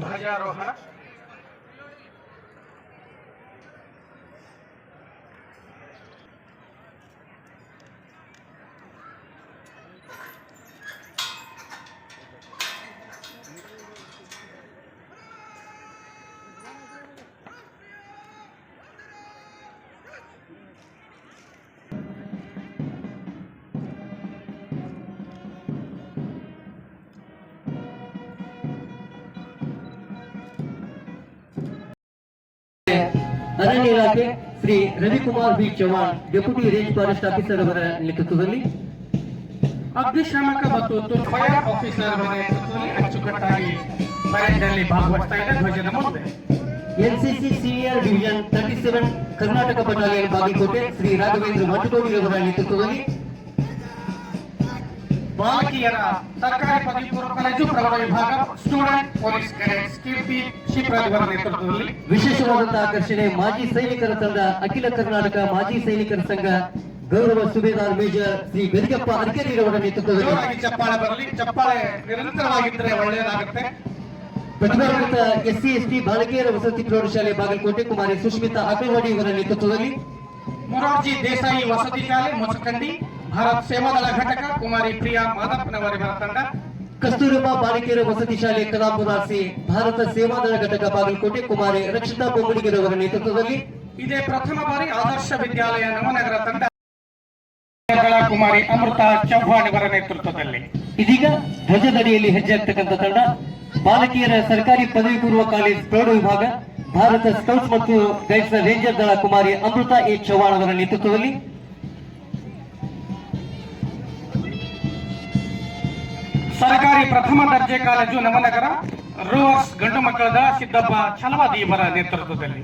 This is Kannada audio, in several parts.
ध्वजारोहण ಅರಣ್ಯ ಇಲಾಖೆ Shri Ravikumar B Chauhan deputy range forest officer ಅವರ ನೇತೃತ್ವದಲ್ಲಿ. ಅಗ್ನಿಶಾಮಕ ಮತ್ತು ಫೈರ್ ಆಫೀಸರ್ ಅವರ ನೇತೃತ್ವದಲ್ಲಿ ಅಚ್ಚುಕಟ್ಟಾಗಿ ಪರೇಡ್ನಲ್ಲಿ ಭಾಗವಹಿಸ್ತಾ ಇದೆ ಧ್ವಜದ ಮುಂದೆ NCC senior division thirty seven Karnataka battalion Bagalkote Shri Raghavendra Mathakodi ಅವರ ನೇತೃತ್ವದಲ್ಲಿ ಬಾಲಕಿಯರ ಸರ್ಕಾರಿ ಪದವಿ ಪೂರ್ವ ಕಾಲೇಜು ಪ್ರೌಢ ವಿಭಾಗ student police cadets Keerthi Shipraj ಅವರ ನೇತೃತ್ವದಲ್ಲಿ ವಿಶೇಷವಾದಂತಹ ಆಕರ್ಷಣೆ ಮಾಜಿ ಸೈನಿಕರ ತಂಡ ಅಖಿಲ ಕರ್ನಾಟಕ ಮಾಜಿ ಸೈನಿಕರ ಸಂಘ ಗೌರವ ಸುಬೇದಾರ್ ಮೇಜರ್ ಶ್ರೀ ಗದಿಗಪ್ಪ ಅರ್ಕೆರಿ ಅವರ ನೇತೃತ್ವದಲ್ಲಿ ಚಪ್ಪಾಳೆ ಬರಲಿ. ಚಪ್ಪಾಳೆ ನಿರಂತರವಾಗಿದ್ದರೆ ಒಳ್ಳೆಯದಾಗುತ್ತೆ. ಪ್ರತಿಭಾನ್ವಿತ ಎಸ್ಸಿ ಎಸ್ಟಿ ಬಾಲಕಿಯರ ವಸತಿ ಪ್ರೌಢಶಾಲೆ ಬಾಗಲಕೋಟೆ ಕುಮಾರಿ ಸುಷ್ಮಿತಾ ಅಗಲ್ವಾಡಿ ಅವರ ನೇತೃತ್ವದಲ್ಲಿ ಮೊರಾರ್ಜಿ ದೇಸಾಯಿ ವಸತಿ ಶಾಲೆ ಮುಚಕಂಡಿ ಭಾರತ್ ಸೇವಾದಳ ಘಟಕ ಕುಮಾರಿ ಪ್ರಿಯಾ ಮಾದಪ್ಪನವರ ತಂಡ ಕಸ್ತೂರಬಾ ಬಾಲಕಿಯರ ವಸತಿ ಶಾಲೆ ಕಲಾಪುದಾಸಿ ಭಾರತ ಸೇವಾದಳ ಘಟಕ ಬಾಗಲಕೋಟೆ ಕುಮಾರಿ ರಕ್ಷಿತಾ ಬೊಮ್ಮಡಿಗರ್ ಅವರ ನೇತೃತ್ವದಲ್ಲಿ. ಇದೇ ಪ್ರಥಮ ಬಾರಿ ಆದರ್ಶ ವಿದ್ಯಾಲಯ ನವನಗರ ತಂಡ. ಕುಮಾರಿ ಅಮೃತ ಚೌಹಾಣ್ ಅವರ ನೇತೃತ್ವದಲ್ಲಿ. ಇದೀಗ ಧ್ವಜದಡಿಯಲ್ಲಿ ಹೆಜ್ಜೆ ಹಾಕ್ತಕ್ಕಂಥ ತಂಡ. ಬಾಲಕಿಯರ ಸರ್ಕಾರಿ ಪದವಿ ಪೂರ್ವ ಕಾಲೇಜ್ ಪ್ರೌಢ ವಿಭಾಗ ಭಾರತ ಸ್ಕೌಟ್ಸ್ ಮತ್ತು ಗೈಡ್ಸ್ ರೇಂಜರ್ ದಳ ಕುಮಾರಿ ಅಮೃತ ಎ ಚೌಹಾಣ್ ಅವರ ನೇತೃತ್ವದಲ್ಲಿ. ಸರ್ಕಾರಿ ಪ್ರಥಮ ದರ್ಜೆ ಕಾಲೇಜು ನವನಗರ ರೂವರ್ಸ್ ಗಂಡು ಮಕ್ಕಳದ ಸಿದ್ದಪ್ಪ ಛಲವಾದಿ ಇವರ ನೇತೃತ್ವದಲ್ಲಿ.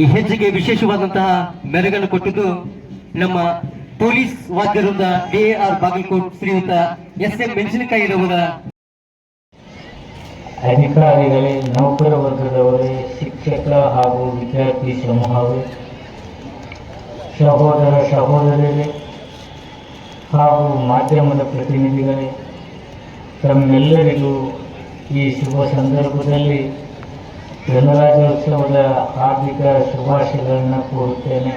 ಈ ಹೆಜ್ಜೆಗೆ ವಿಶೇಷವಾದಂತಹ ಮೆರುಗನ್ನು ಕೊಟ್ಟಿದ್ದು ನಮ್ಮ ಪೊಲೀಸ್ ವಾದ್ಯರಿಂದ ಆರ್ ಬಾಗಲಕೋಟ್ ಶ್ರೀಯುತ ಎಸ್ ಎಂ ಮೆಣಸಿನಕಾಯಿರವರ ಅಧಿಕಾರಿಗಳೇ, ನೌಕರ ವರ್ಗದವರೇ, ಶಿಕ್ಷಕ ಹಾಗೂ ವಿದ್ಯಾರ್ಥಿ ಸಮೂಹವೇ, ಸಹೋದರ ಸಹೋದರರೇ ಹಾಗೂ ಮಾಧ್ಯಮದ ಪ್ರತಿನಿಧಿಗಳೇ ತಮ್ಮೆಲ್ಲರಿಗೂ ಈ ಶುಭ ಸಂದರ್ಭದಲ್ಲಿ ಗಣರಾಜ್ಯೋತ್ಸವದ ಹಾರ್ದಿಕ ಶುಭಾಶಯಗಳನ್ನು ಕೋರುತ್ತೇನೆ.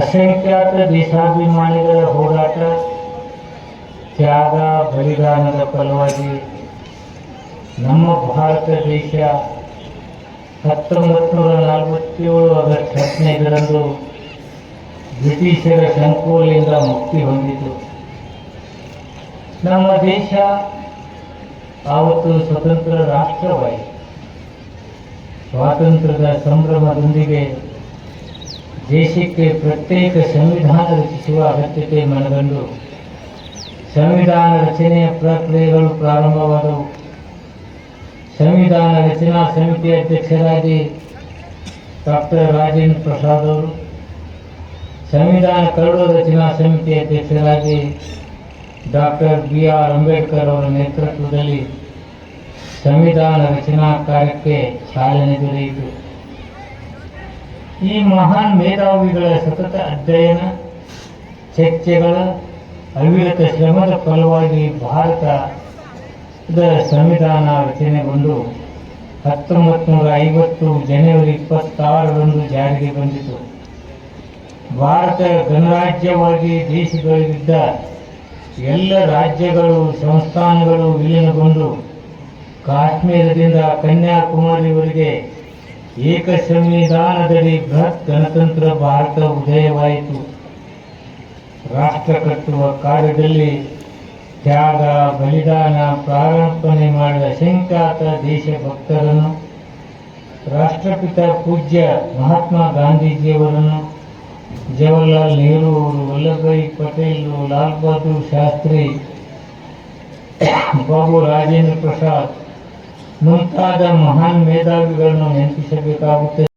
ಅಸಂಖ್ಯಾತ ದೇಶಾಭಿಮಾನಿಗಳ ಹೋರಾಟ, ತ್ಯಾಗ, ಬಲಿದಾನದ ಫಲವಾಗಿ ನಮ್ಮ ಭಾರತ ದೇಶ ಹತ್ತೊಂಬತ್ತು ನೂರ ನಲವತ್ತೇಳು ಆಗಸ್ಟ್ ಹದಿನೈದರಂದು ಬ್ರಿಟಿಷರ ಸಂಕೋಲೆಯಿಂದ ಮುಕ್ತಿ ಹೊಂದಿತು. ನಮ್ಮ ದೇಶ ಆವತ್ತು ಸ್ವತಂತ್ರ ರಾಷ್ಟ್ರವಾಯಿತು ಸ್ವಾತಂತ್ರ್ಯದ ಸಂಭ್ರಮದೊಂದಿಗೆ ದೇಶಕ್ಕೆ ಪ್ರತ್ಯೇಕ ಸಂವಿಧಾನ ರಚಿಸುವ ಅಗತ್ಯತೆ ಮನಗಂಡು ಸಂವಿಧಾನ ರಚನೆಯ ಪ್ರಕ್ರಿಯೆಗಳು ಪ್ರಾರಂಭವಾದವು. ಸಂವಿಧಾನ ರಚನಾ ಸಮಿತಿ ಅಧ್ಯಕ್ಷರಾಗಿ ಡಾಕ್ಟರ್ ರಾಜೇಂದ್ರ ಪ್ರಸಾದ್ ಅವರು, ಸಂವಿಧಾನ ಕರಡು ರಚನಾ ಸಮಿತಿ ಅಧ್ಯಕ್ಷರಾಗಿ ಡಾಕ್ಟರ್ ಬಿ ಆರ್ ಅಂಬೇಡ್ಕರ್ ಅವರ ನೇತೃತ್ವದಲ್ಲಿ ಸಂವಿಧಾನ ರಚನಾ ಕಾರ್ಯಕ್ಕೆ ಚಾಲನೆ ದೊರೆಯಿತು. ಈ ಮಹಾನ್ ಮೇಧಾವಿಗಳ ಸತತ ಅಧ್ಯಯನ, ಚರ್ಚೆಗಳ, ಅವಿರತ ಶ್ರಮದ ಫಲವಾಗಿ ಭಾರತದ ಸಂವಿಧಾನ ರಚನೆಗೊಂಡು ಹತ್ತೊಂಬತ್ತು ನೂರ ಐವತ್ತು ಜನವರಿ ಇಪ್ಪತ್ತಾರರಂದು ಜಾರಿಗೆ ಬಂದಿತು. ಭಾರತ ಗಣರಾಜ್ಯವಾಗಿ ದೇಶದಲ್ಲಿದ್ದ ಎಲ್ಲ ರಾಜ್ಯಗಳು, ಸಂಸ್ಥಾನಗಳು ವಿಲೀನಗೊಂಡು ಕಾಶ್ಮೀರದಿಂದ ಕನ್ಯಾಕುಮಾರಿವರೆಗೆ ಏಕ ಸಂವಿಧಾನದಡಿ ಬೃಹತ್ ಗಣತಂತ್ರ ಭಾರತ ಉದಯವಾಯಿತು. ರಾಷ್ಟ್ರ ಕಟ್ಟುವ ಕಾರ್ಯದಲ್ಲಿ ತ್ಯಾಗ, ಬಲಿದಾನ, ಪ್ರಾರಂಭನೆ ಮಾಡಿದ ಅಸಂಖ್ಯಾತ ದೇಶಭಕ್ತರನ್ನು ರಾಷ್ಟ್ರಪಿತ ಪೂಜ್ಯ ಮಹಾತ್ಮ ಗಾಂಧೀಜಿಯವರನ್ನು ಜವಾಹರ್ಲಾಲ್ ನೆಹರು ಅವರು ವಲ್ಲಭಾಯಿ ಪಟೇಲ್ ಲಾಲ್ ಬಹದ್ದೂರ್ ಶಾಸ್ತ್ರಿ ಬಾಬು ರಾಜೇಂದ್ರ ಪ್ರಸಾದ್ ಮುಂತಾದ ಮಹಾನ್ ಮೇಧಾವಿಗಳನ್ನು ನೆನಪಿಸಬೇಕಾಗುತ್ತದೆ